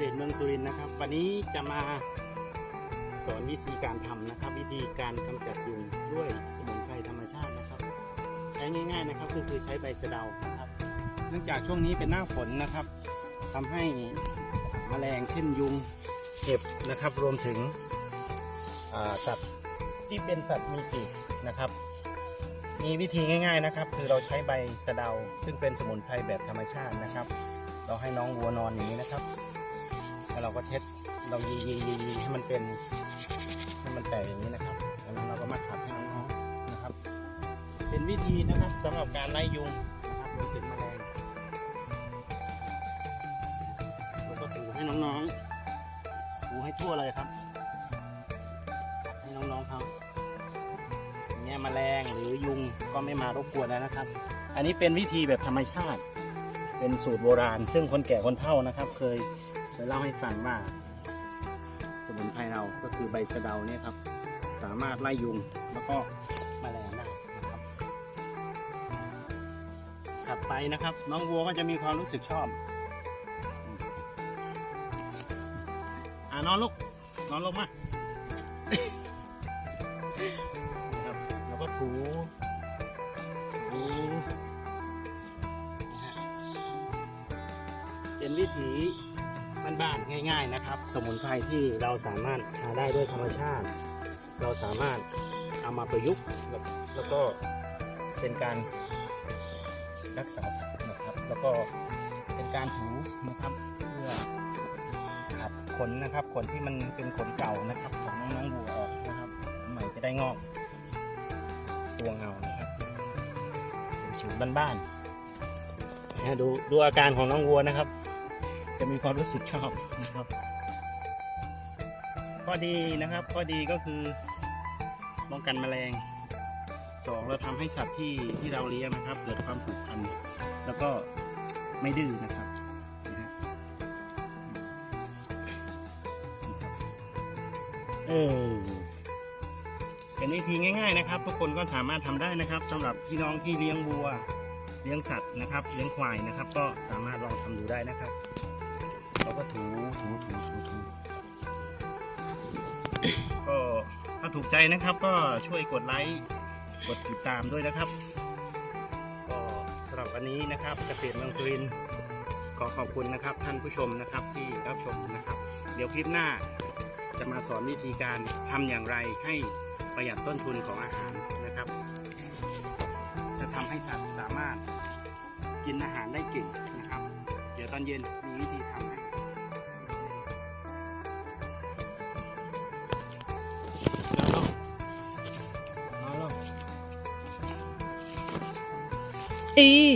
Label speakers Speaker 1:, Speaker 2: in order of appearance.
Speaker 1: ษตรเมืองสุรินทร์นะครับ วันนี้จะมาสอนวิธีการทำนะครับ วิธีการกำจัดยุงด้วยสมุนไพรธรรมชาตินะครับ ใช้ง่าย ๆนะครับก็คือใช้ใบสะเดานะครับ เนื่องจากช่วงนี้เป็นหน้าฝนนะครับทำให้แมลงเช่นยุงเห็บนะครับ รวมถึงสัตว์ที่เป็นสัตว์มีปีกนะครับ มีวิธีง่าย ๆนะครับ คือเราใช้ใบสะเดาซึ่งเป็นสมุนไพรแบบธรรมชาตินะครับ เราให้น้องวัวนอนอย่างนี้นะครับ แล้วเราก็เช็ดเรายียียียีให้มันเป็นให้มันแตกอย่างนี้นะครับแล้วเราก็มาขัดให้น้องๆนะครับ เป็นวิธีนะครับสำหรับการไล่ยุงนะครับรวมถึงแมลงเราก็ถูให้น้องๆถูให้ทั่วเลยครับ ให้น้องๆเขาอย่างเงี้ยแมลงหรือยุงก็ไม่มารบกวนแล้วนะครับ อันนี้เป็นวิธีแบบธรรมชาติ เป็นสูตรโบราณ ซึ่งคนแก่คนเฒ่านะครับ เคย เคยเล่าให้ฟังว่า สมุนไพรเราก็คือใบสะเดาเนี่ยครับ สามารถไล่ยุงแล้วก็มแมลงได้นะครับถัดไปนะครับ น้องวัวก็จะมีความรู้สึกชอบอ่านอนลูกนอนลงมานะครับแล้วก็ถูถูนะฮะเป็นวิถี บ้านๆง่าย ๆนะครับ สมุนไพรที่เราสามารถหาได้ด้วยธรรมชาติ เราสามารถเอามาประยุกต์แล้วก็เป็นการรักษาสัตว์นะครับ แล้วก็เป็นการถูนะครับเพื่อขับขนนะครับขนที่มันเป็นขนเก่านะครับของน้องวัวออกนะครับใหม่จะได้งอกตัวเงานะครับเป็นสูตรบ้านๆนะดูดูอาการของน้องวัวนะครับ จะมีความรู้สึกชอบนะครับ ข้อดีนะครับข้อดีก็คือป้องกันแมลงสองเราทำให้สัตว์ที่ที่เราเลี้ยงนะครับ เกิดความผูกพันแล้วก็ไม่ดื้อนะครับนะฮะเออเป็นวิธีง่ายๆนะครับ ทุกคนก็สามารถทำได้นะครับสำหรับพี่น้องที่เลี้ยงวัว เลี้ยงสัตว์นะครับ เลี้ยงควายนะครับ ก็สามารถลองทำดูได้นะครับ เราก็ถูถูถูถูถูก็ถ้าถูกใจนะครับ ก็ช่วยกดไลค์กดติดตามด้วยนะครับ ก็สำหรับวันนี้นะครับ เกษตรเมืองสุรินทร์ขอขอบคุณนะครับ ท่านผู้ชมนะครับที่รับชมนะครับ เดี๋ยวคลิปหน้าจะมาสอนวิธีการทำอย่างไรให้ประหยัดต้นทุนของอาหารนะครับ จะทำให้สัตว์สามารถกินอาหารได้เก่งนะครับ เดี๋ยวตอนเย็นมีวิธีทำ ให้
Speaker 2: อี